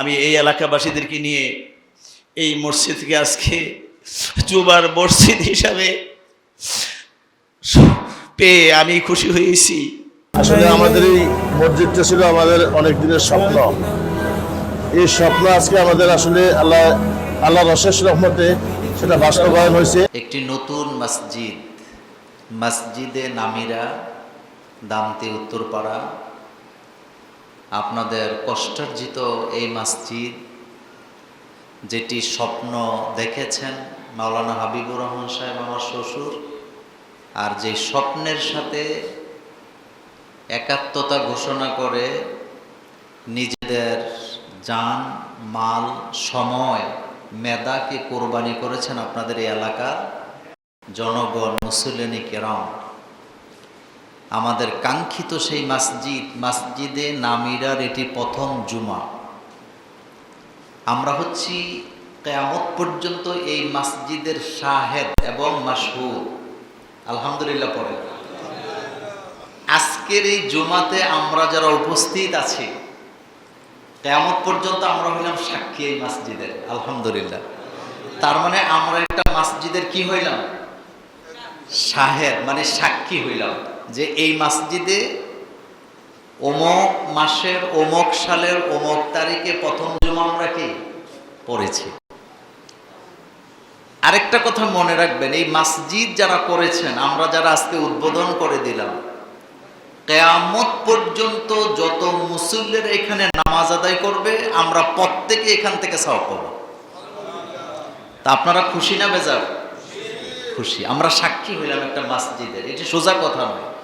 আমি এই এলাকাবাসীদেরকে নিয়ে এই মসজিদকে আজকে জুবার মসজিদ হিসাবে পেয়ে আমি খুশি হয়েছি। আসলে আমাদের এই মসজিদটা ছিল আমাদের অনেক দিনের স্বপ্ন। এই স্বপ্ন আজকে আমাদের আসলে আল্লাহ আল্লাহ রশেষ রহমতে সেটা বাস্তবায়ন হয়েছে। একটি নতুন মসজিদ মসজিদে নামিরা দামতে উত্তরপাড়া আপনাদের কষ্টার্জিত এই মসজিদ, যেটি স্বপ্ন দেখেছেন মাওলানা হাবিবুর রহমান সাহেব, আমার শ্বশুর, আর যে স্বপ্নের সাথে একাত্মতা ঘোষণা করে নিজেদের যান, মাল, সময় মেদাকে কোরবানি করেছেন আপনাদের এই এলাকার জনগণ মুসলিনী কেরাম। আমাদের কাঙ্ক্ষিত সেই মসজিদ, মসজিদে নামিরার এটি প্রথম জুমা। আমরা হচ্ছি কেয়ামত পর্যন্ত এই মসজিদের শাহেদ এবং মাসহুদ আলহামদুলিল্লাহ পরে। আজকের এই জুমাতে আমরা যারা উপস্থিত আছি, কেয়ামত পর্যন্ত আমরা হইলাম সাক্ষী এই মসজিদের, আলহামদুলিল্লাহ। তার মানে আমরা একটা মসজিদের কি হইলাম? শাহেদ মানে সাক্ষী হইলাম। যে এই মসজিদে অমক মাসের, অমক সালের, অমক তারিখে প্রথম জুমা আমরা কি? পড়েছি। আরেকটা কথা মনে রাখবেন, এই মসজিদ যারা করেছেন, আমরা যারা আজকে উদ্বোধন করে দিলাম, কেয়ামত পর্যন্ত যত মুসল্লের এখানে নামাজ আদায় করবে, আমরা প্রত্যেকে এখান থেকে সওয়াব পাবো তা আপনারা খুশি না বেজার? খুশি। আমরা সাক্ষী হইলাম একটা মসজিদের, এটি সোজা কথা নয়।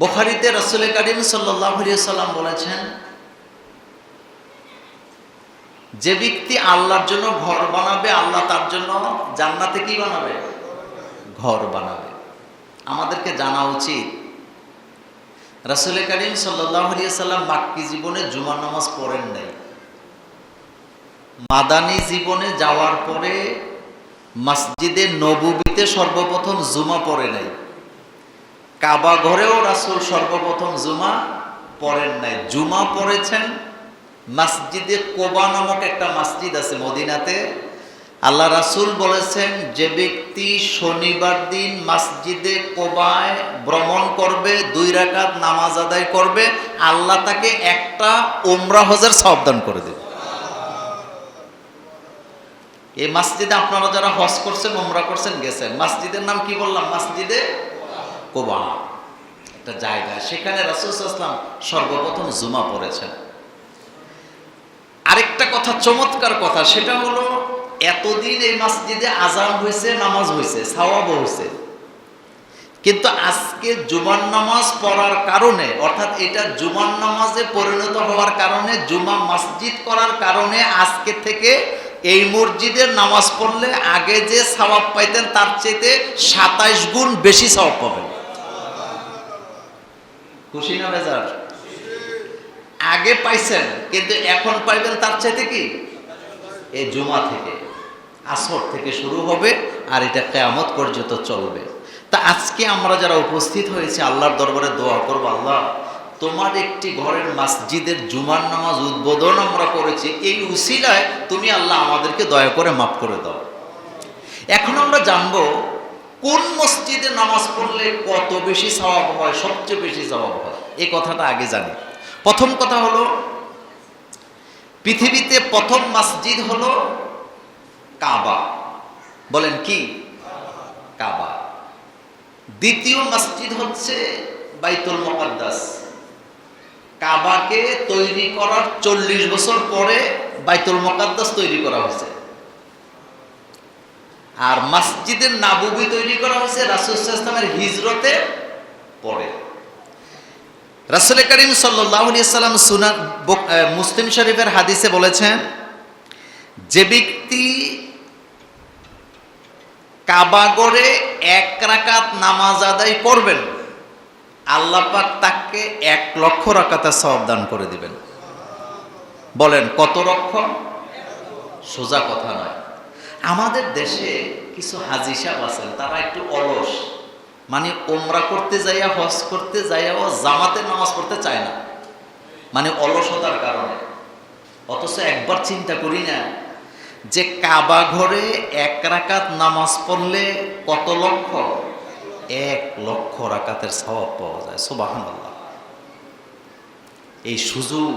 বোখারিতে রসুল করিম সাল্লাম বলেছেন, যে ব্যক্তি আল্লাহর জন্য ঘর বানাবে, আল্লাহ তার জন্য জান্নাতে কি বানাবে? ঘর বানাবে। আমাদেরকে জানা উচিত, রাসুল করিম সাল্লাম মাক্কি জীবনে জুমার নামাজ পড়েন নাই। মাদানী জীবনে যাওয়ার পরে মসজিদে নবুবিতে সর্বপ্রথম জুমা পড়ে নাই। কাবা ঘরেও রাসুল সর্বপ্রথম জুমা পড়েন নাই। জুমা পড়েছেন মসজিদে কোবা নামক একটা মসজিদ আছে মদিনাতে। আল্লাহ রাসুল বলেছেন, যে ব্যক্তি শনিবার দিন মসজিদে কোবায় ভ্রমণ করবে, দুই রাকাত নামাজ আদায় করবে, আল্লাহ তাকে একটা ওমরা হজের সাবধান করে দেবে। এই মসজিদে আপনারা যারা হজ করছেন ওমরা করছেন, গেছেন। মসজিদের নাম কি বললাম? মসজিদে কোবা। একটা জায়গা। সেখানে রাসুল ইসলাম সর্বপ্রথম জুমা পড়েছেন। আরেকটা কথা, চমৎকার কথা, সেটা হলো এতদিন এই মসজিদে আজান হয়েছে, নামাজ হয়েছে সাওয়াব হয়েছে। কিন্তু আজকে জুমার নামাজ পড়ার কারণে, অর্থাৎ এটা জুমার নামাজে পরিণত হওয়ার কারণে, জুমা মসজিদ করার কারণে আজকে থেকে এই মসজিদের নামাজ পড়লে আগে যে সওয়াব পাইতেন, তার চাইতে সাতাইশ গুণ বেশি সওয়াব পাবেন। খুশি না বেজার? আগে পাইছেন, কিন্তু এখন পাইবেন তার চাইতে কি? এই জুমা থেকে, আসর থেকে শুরু হবে আর এটা কেয়ামত পর্যন্ত চলবে। তা আজকে আমরা যারা উপস্থিত হয়েছে, আল্লাহর দরবারে দোয়া করব, আল্লাহ, তোমার একটি ঘরের মসজিদের জুমার নামাজ উদ্বোধন আমরা করেছি, এই উসিলায় তুমি আল্লাহ আমাদেরকে দয়া করে মাফ করে দাও। এখন আমরা জানব কোন মসজিদে নামাজ পড়লে কত বেশি স্বভাব হয়, সবচেয়ে বেশি স্বভাব হয়? এই কথাটা আগে জানি। প্রথম কথা হলো, পৃথিবীতে প্রথম মসজিদ হলো কাবা। বলেন কি? কাবা। দ্বিতীয় মসজিদ হচ্ছে বাইতুল মোকাদ্দাস। কাবাকে তৈরি করার চল্লিশ বছর পরে বাইতুল মোকাদ্দাস তৈরি করা হয়েছে। আর মসজিদের নাবুবি তৈরি করা হয়েছে রাসুল ইসলামের হিজরতে পরে। রাসুল করিম সাল্লাম সুনা মুসলিম শরীফের হাদিসে বলেছেন, যে ব্যক্তি কাবাগরে এক রাকাত নামাজ আদায় করবেন, আল্লাহ পাক তাকে এক লক্ষ রাকাতে সব দান করে দিবেন। বলেন, কত লক্ষ? সোজা কথা নয়। আমাদের দেশে কিছু হাজি সাহেব আছেন, তারা একটু অলস। মানে ওমরা করতে যাইয়া, হজ করতে যাইয়াও জামাতে নামাজ পড়তে চায় না। মানে অলসতার কারণে। অথচ একবার চিন্তা করি না যে কাবা ঘরে এক রাকাত নামাজ পড়লে কত লক্ষ? এক লক্ষ রাকাতের স্বভাব পাওয়া যায় সুবাহান এই সুযোগ,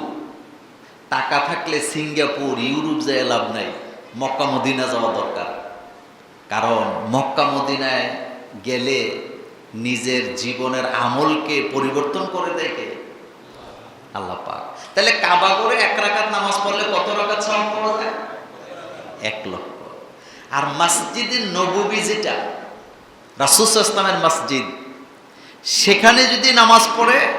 টাকা থাকলে সিঙ্গাপুর, ইউরোপ যায় লাভ নাই। মক্কা মদিনা যাওয়া দরকার। কারণ মক্কা মদিনায় গেলে নিজের জীবনের আমলকে পরিবর্তন করে দেয় কে? আল্লাহ পাক। তাহলে কাবা করে এক রাকাত নামাজ পড়লে কত রাকাত সওয়াব পাওয়া যায়? এক লক্ষ। আর মসজিদের নববী যেটা রাসুস ইসলামের মসজিদ, সেখানে যদি নামাজ পড়ে,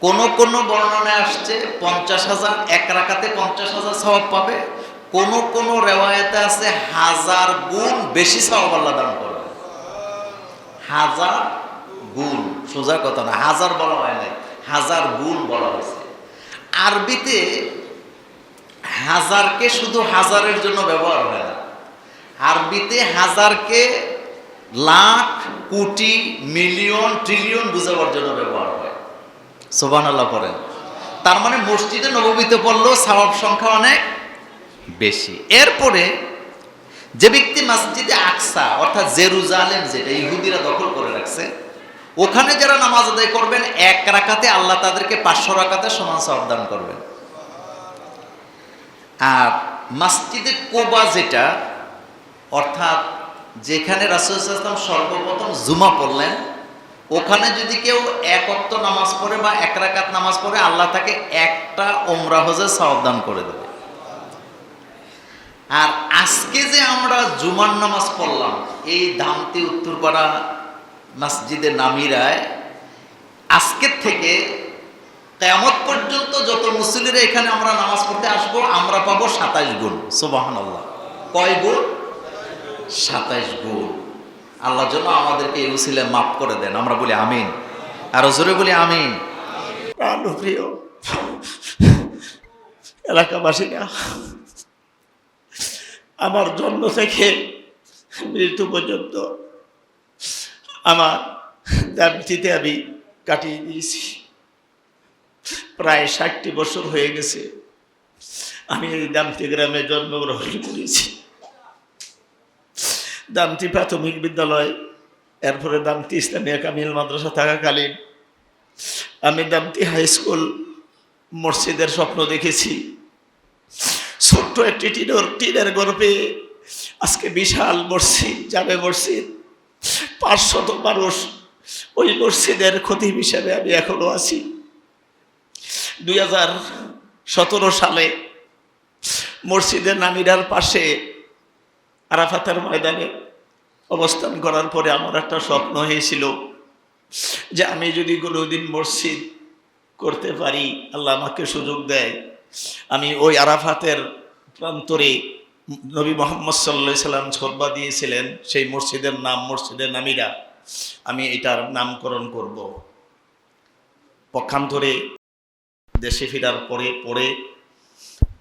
কোন কোন বর্ণনায় আসছে পঞ্চাশ হাজার, এক রাকাতে পঞ্চাশ হাজার সওয়াব পাবে। কোন কোন রেওয়ায়তে আছে হাজার গুণ বেশি সওয়াব আল্লাহ দান করবে। হাজার গুণ, সোজা কথা না, হাজার বলা হয় নাই, হাজার গুণ বলা হয়েছে। আরবিতে হাজারকে শুধু হাজারের জন্য ব্যবহার হয় না, আরবিতে হাজারকে লাখ, কোটি, মিলিয়ন, ট্রিলিয়ন বুঝাবার জন্য ব্যবহার হয়। সোবান আল্লাহ পড়েন। তার মানে মসজিদে নবমীতে পড়লেও সওয়াব সংখ্যা অনেক বেশি। এরপরে যে ব্যক্তি মসজিদে আকসা, অর্থাৎ জেরুজালেম যেটা ইহুদিরা দখল করে রাখছে, ওখানে যারা নামাজ আদায় করবেন, এক রাকাতে আল্লাহ তাদেরকে পাঁচশো রাকাতে সমান সাবধান করবেন। আর মসজিদে কোবা যেটা, অর্থাৎ যেখানে রাসুল ইসলাম সর্বপ্রথম জুমা পড়লেন, ওখানে যদি কেউ এক অক্ত নামাজ পড়ে বা এক রাকাত নামাজ পড়ে, আল্লাহ তাকে একটা ওমরা হজে সাবধান করে দেবে। আর আজকে যে আমরা জুমার নামাজ পড়লাম, এই দামতি উত্তরপাড়া মসজিদে নামিরায় আজকের থেকে কেমত পর্যন্ত যত মুসলিরা এখানে আমরা নামাজ পড়তে আসব, আমরা পাবো সাতাইশ গুণ। সুবাহান আল্লাহ কয় গুণ? সাতাইশ গুণ। আল্লাহ জন্য আমাদেরকে এই উসিলে মাফ করে দেন। আমরা বলি আমিন। আর জোরে বলি আমিন। এলাকাবাসীরা আমার জন্ম থেকে মৃত্যু পর্যন্ত আমার দাবিতে আমি কাটিয়ে দিয়েছি। প্রায় ষাটটি বছর হয়ে গেছে আমি এই দামতি গ্রামে জন্মগ্রহণ করেছি। দামতি প্রাথমিক বিদ্যালয়, এরপরে দামতি ইসলামিয়া কামিল মাদ্রাসা থাকাকালীন আমি দামতি হাই স্কুল মসজিদের স্বপ্ন দেখেছি। ছোট্ট একটি টিনের টিনের গর্ভে আজকে বিশাল মসজিদ যাবে মসজিদ। পাঁচশত মানুষ ওই মসজিদের ক্ষতি হিসাবে আমি এখনও আছি। দুই হাজার সতেরো সালে মসজিদের নামিরার পাশে আরাফাতের ময়দানে অবস্থান করার পরে আমার একটা স্বপ্ন হয়েছিল যে আমি যদি কোনোদিন মসজিদ করতে পারি, আল্লাহ আমাকে সুযোগ দেয়। আমি ওই আরাফাতের প্রান্তরে নবী মোহাম্মদ সাল্লা সাল্লাম ছোটবা দিয়েছিলেন, সেই মসজিদের নাম মসজিদের নামিরা। আমি এটার নামকরণ করব। পক্ষান্তরে দেশে ফেরার পরে পরে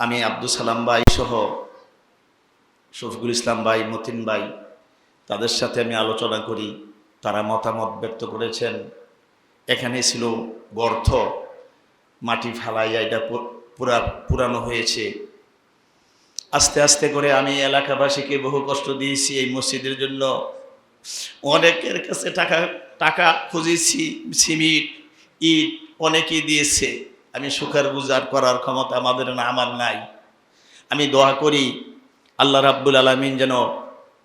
আমি আব্দুল সালাম ভাই সহ শফিকুল ইসলাম ভাই, মতিন ভাই, তাদের সাথে আমি আলোচনা করি। তারা মতামত ব্যক্ত করেছেন। এখানে ছিল গর্থ মাটি ফালাইয়া এটা পুরা, পুরানো হয়েছে। আস্তে আস্তে করে আমি এলাকাবাসীকে বহু কষ্ট দিয়েছি এই মসজিদের জন্য। অনেকের কাছে টাকা টাকা খুঁজেছি সিমিট ইট অনেকেই দিয়েছে। আমি সুখের গুজার করার ক্ষমতা আমাদের না, আমার নাই। আমি দোয়া করি আল্লাহ রাব্বুল আলমিন যেন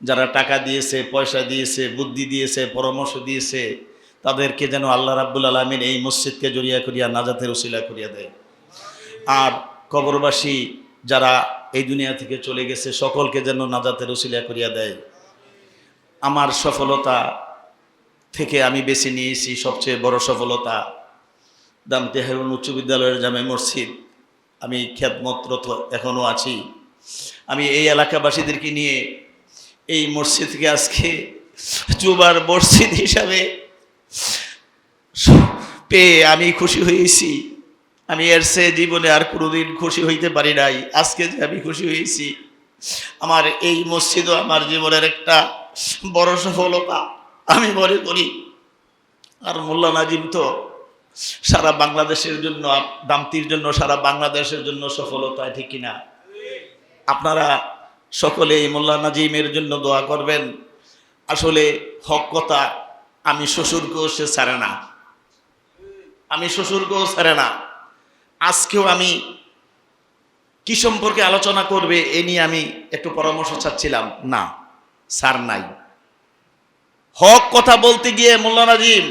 যারা টাকা দিয়েছে, পয়সা দিয়েছে, বুদ্ধি দিয়েছে, পরামর্শ দিয়েছে, তাদেরকে যেন আল্লাহ রাব্বুল আলমিন এই মসজিদকে জড়িয়া করিয়া নাজাতের উসিলা করিয়া দেয়। আর কবরবাসী যারা এই দুনিয়া থেকে চলে গেছে, সকলকে যেন নাজাতের উসিলা করিয়া দেয়। আমার সফলতা থেকে আমি বেছে নিয়েছি সবচেয়ে বড় সফলতা। দামতে হেরুন উচ্চ বিদ্যালয়ের জামে মসজিদ। আমি খ্যাতমতরত এখনও আছি। আমি এই এলাকাবাসীদেরকে নিয়ে এই মসজিদকে আজকে জুবার মসজিদ হিসাবে পেয়ে আমি খুশি হয়েছি। আমি এর সে জীবনে আর কোনোদিন খুশি হইতে পারি নাই। আজকে যে আমি খুশি হয়েছি, আমার এই মসজিদও আমার জীবনের একটা বড় সফলতা। আমি মনে করি, আর মোল্লা নাজিম তো সারা বাংলাদেশের জন্য, দামতির জন্য, সারা বাংলাদেশের জন্য সফলতা, ঠিক কিনা? আপনারা সকলে এই মোল্লা নাজিমের জন্য দোয়া করবেন। আসলে হক কথা, আমি শ্বশুরকেও সে ছাড়ে না। আমি শ্বশুরকেও ছাড়ে না। আজকেও আমি কি সম্পর্কে আলোচনা করবে এ নিয়ে আমি একটু পরামর্শ চাচ্ছিলাম। না, স্যার নাই। হক কথা বলতে গিয়ে মোল্লা নাজিম,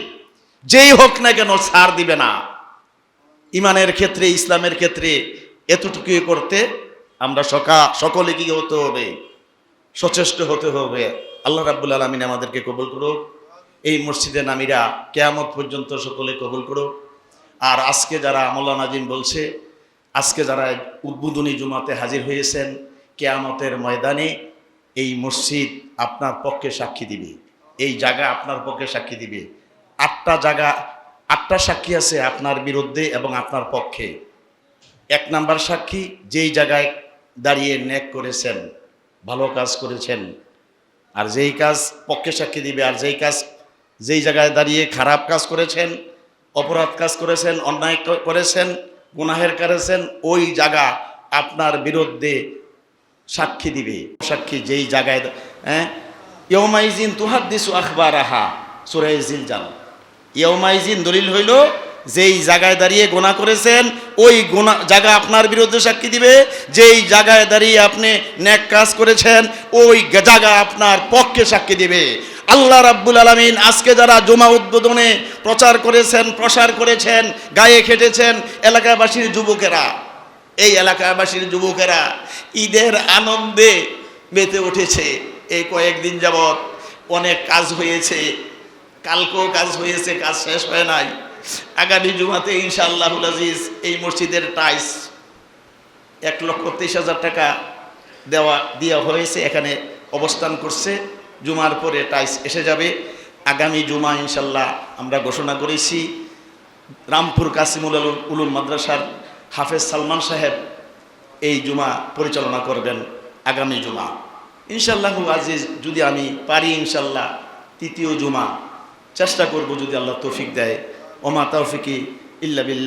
যেই হোক না কেন সার দিবে না। ইমানের ক্ষেত্রে, ইসলামের ক্ষেত্রে এতটুকুই করতে আমরা সকা, সকলে কি হতে হবে? সচেষ্ট হতে হবে। আল্লাহ রাব্বুল আলমিন আমাদেরকে কবুল করুক। এই মসজিদে নামিরা কেয়ামত পর্যন্ত সকলে কবুল করুক। আর আজকে যারা আমল্লা নাজিম বলছে, আজকে যারা উদ্বোধনী জুমাতে হাজির হয়েছেন, কেয়ামতের ময়দানে এই মসজিদ আপনার পক্ষে সাক্ষী দিবে। এই জায়গা আপনার পক্ষে সাক্ষী দিবে। আটটা জায়গা, আটটা সাক্ষী আছে আপনার বিরুদ্ধে এবং আপনার পক্ষে। এক নাম্বার সাক্ষী যেই জায়গায় দাঁড়িয়ে ন্যাক করেছেন, ভালো কাজ করেছেন, আর যেই কাজ পক্ষে সাক্ষী দিবে, আর যেই কাজ, যেই জায়গায় দাঁড়িয়ে খারাপ কাজ করেছেন অপরাধ কাজ করেছেন, অন্যায় করেছেন, গুনাহের করেছেন ওই জায়গা আপনার বিরুদ্ধে সাক্ষী দিবে। সাক্ষী যেই জায়গায় হ্যাঁ? ইয়মাইজিন তুহাদ্দিসু আখবার আহা সুরাই জিলজাল। ইয়মাইজিন দলিল হইল, যেই জায়গায় দাঁড়িয়ে গোনা করেছেন, ওই গোনা জায়গা আপনার বিরুদ্ধে সাক্ষী দিবে। যেই জায়গায় দাঁড়িয়ে আপনি ন্যাক কাজ করেছেন, ওই জায়গা আপনার পক্ষে সাক্ষী দিবে। আল্লাহ রাব্বুল আলমিন আজকে যারা জমা উদ্বোধনে প্রচার করেছেন, প্রসার করেছেন, গায়ে খেটেছেন, এলাকাবাসীর যুবকেরা, এই এলাকাবাসীর যুবকেরা, ঈদের আনন্দে মেতে উঠেছে। এই কয়েকদিন যাবৎ অনেক কাজ হয়েছে। কালকেও কাজ হয়েছে, কাজ শেষ হয় নাই। আগামী জুমাতে ইনশাআল্লাহুল আজিজ এই মসজিদের টাইস এক লক্ষ তেইশ হাজার টাকা দেওয়া দেওয়া হয়েছে, এখানে অবস্থান করছে। জুমার পরে টাইস এসে যাবে। আগামী জুমা ইনশাল্লাহ আমরা ঘোষণা করেছি। রামপুর কাসিমুল উলুম মাদ্রাসার হাফেজ সালমান সাহেব এই জুমা পরিচালনা করবেন আগামী জুমা। ইনশাল্লাহু আজিজ, যদি আমি পারি ইনশাল্লাহ তৃতীয় জুমা। চেষ্টা করব যদি আল্লাহ তৌফিক দেয়। ওমা তৌফিকি ইল্লা বিল্লাহ।